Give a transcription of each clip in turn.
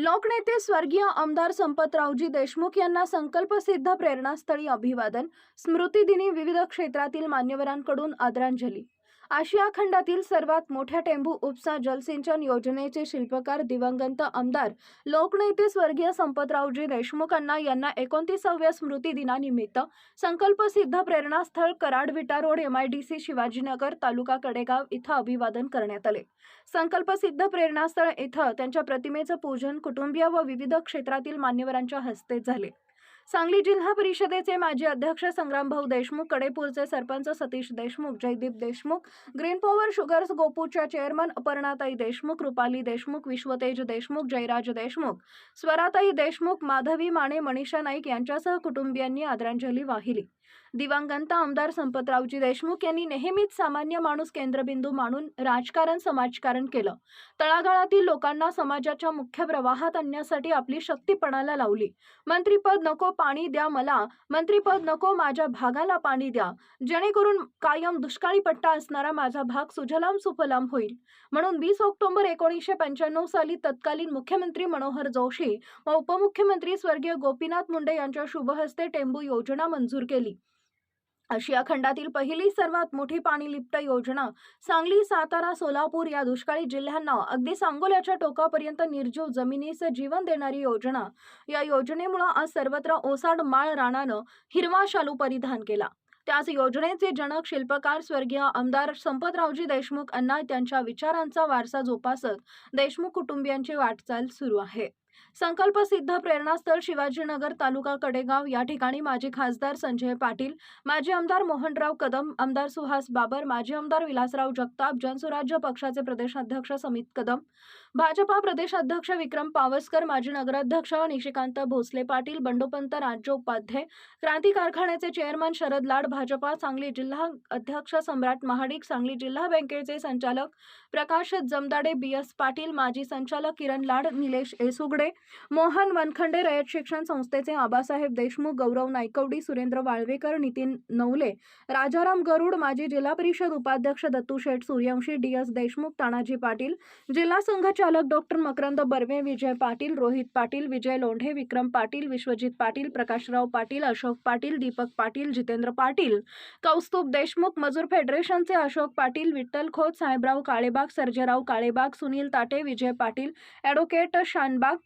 लोकनेते स्वर्गीय आमदार संपतरावजी देशमुख यांना संकल्पसिद्ध प्रेरणास्थळी अभिवादन स्मृतिदिनी विविध क्षेत्रातील मान्यवरांकडून आदरांजली. आशिया खंडातील सर्वात मोठ्या टेंभू उपसा जलसिंचन योजनेचे शिल्पकार दिवंगत आमदार लोकनेते स्वर्गीय संपतरावजी देशमुखांना यांना एकोणतीसाव्या स्मृतिदिनानिमित्त संकल्पसिद्ध प्रेरणास्थळ कराड विटा रोड एमआयडीसी शिवाजीनगर तालुका कडेगाव इथं अभिवादन करण्यात आले. संकल्पसिद्ध प्रेरणास्थळ इथं त्यांच्या प्रतिमेचं पूजन कुटुंबीय व विविध क्षेत्रातील मान्यवरांच्या हस्ते झाले. सांगली जिल्हा परिषदेचे माजी अध्यक्ष Sangrambhau Deshmukh कडेपूरचे sarpanch Satish Deshmukh Jaideep Deshmukh green power sugars गोपूरच्या chairman Aparnatai Deshmukh Rupali Deshmukh Vishwatej Deshmukh Jayraj Deshmukh Swaratai Deshmukh Madhavi Mane Manisha Naik यांच्यासह कुटुंबियांनी आदरांजली वाहिली. दिवंगत आमदार संपतरावजी देशमुख यांनी नेहमीच सामान्य माणूस केंद्रबिंदू मानून राजकारण समाजकारण केलं. तळागाळातील लोकांना समाजाच्या मुख्य प्रवाहात आणण्यासाठी आपली शक्तीपणाला लावली. मंत्रीपद नको पाणी द्या मला. मंत्रीपद नको माझ्या भागाला पाणी द्या. जेणेकरून कायम दुष्काळी पट्टा असणारा माझा भाग सुजलाम सुफलाम होईल. म्हणून वीस ऑक्टोबर एकोणीसशे पंच्याण्णव साली तत्कालीन मुख्यमंत्री मनोहर जोशी व उपमुख्यमंत्री स्वर्गीय गोपीनाथ मुंडे यांच्या शुभहस्ते टेंबू योजना मंजूर केली. आशिया खंडातील पहिली सर्वात मोठी पाणी लिप्त योजना सांगली सातारा सोलापूर या दुष्काळी जिल्ह्यांना अगदी सांगोल्याच्या टोकापर्यंत निर्जीव जमिनीस जीवन देणारी योजना. या योजनेमुळे आज सर्वत्र ओसाड माळ राणानं हिरवा शालू परिधान केला. त्याच योजनेचे जनक शिल्पकार स्वर्गीय आमदार संपतरावजी देशमुख यांना त्यांच्या विचारांचा वारसा जोपासत देशमुख कुटुंबियांची वाटचाल सुरू आहे. संकल्पसिद्ध प्रेरणास्थळ शिवाजीनगर तालुका कडेगाव. या ठिकाणी माजी खासदार संजय पाटील माजी आमदार मोहनराव कदम आमदार सुहास बाबर माजी आमदार विलासराव जगताप जनसुराज्य पक्षाचे प्रदेशाध्यक्ष समित कदम भाजपा प्रदेशाध्यक्ष विक्रम पावसकर माजी नगराध्यक्ष निशिकांत भोसले पाटील बंडोपंत राज्य उपाध्ये क्रांती कारखान्याचे चेअरमन शरद लाड भाजपा सांगली जिल्हा अध्यक्ष सम्राट महाडिक सांगली जिल्हा बँकेचे संचालक प्रकाश जमदाडे बी एस पाटील माजी संचालक किरण लाड निलेश एसुगडे मोहन वनखंडे रयत शिक्षण संस्थेचे आबासाहेब देशमुख गौरव नायकवडी सुरेंद्र वाळवेकर नितीन नवले राजाराम गरुड माजी जिल्हा परिषद उपाध्यक्ष दत्तू शेठ सूर्यवंशी डी एस देशमुख तानाजी पाटील जिल्हा संघचालक डॉक्टर मकरंद बर्वे विजय पाटील रोहित पाटील विजय लोंढे विक्रम पाटील विश्वजित पाटील प्रकाशराव पाटील अशोक पाटील दीपक पाटील जितेंद्र पाटील कौस्तुभ देशमुख मजूर फेडरेशनचे अशोक पाटील विठ्ठल खोत साहेबराव काळेबाग सर्जेराव काळेबाग सुनील ताटे विजय पाटील ॲडव्होकेट शानबाग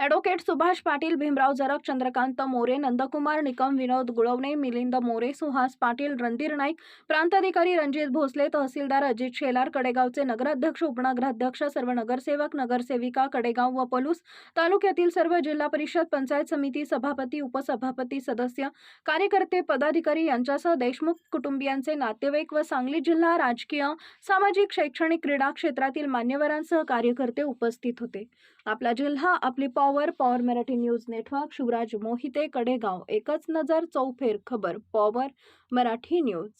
ॲडव्होकेट सुभाष पाटील भीमराव जरक चंद्रकांत मोरे नंदकुमार निकम विनोद गुळवणे मिलिंद मोरे सुहास पाटील रणधीर नाईक प्रांताधिकारी रणजित भोसले तहसीलदार अजित शेलार कडेगावचे नगराध्यक्ष उपनगराध्यक्ष सर्व नगरसेवक नगरसेविका कडेगाव व पलूस तालुक्यातील सर्व जिल्हा परिषद पंचायत समिती सभापती उपसभापती सदस्य कार्यकर्ते पदाधिकारी यांच्यासह देशमुख कुटुंबियांचे नातेवाईक व सांगली जिल्हा राजकीय सामाजिक शैक्षणिक क्रीडा क्षेत्रातील मान्यवरांसह कार्यकर्ते उपस्थित होते. आपला जिल्हा आपली power power Marathi news network Shivraj Mohite Kadegaon. एकच नजर चौफेर खबर पॉवर मराठी न्यूज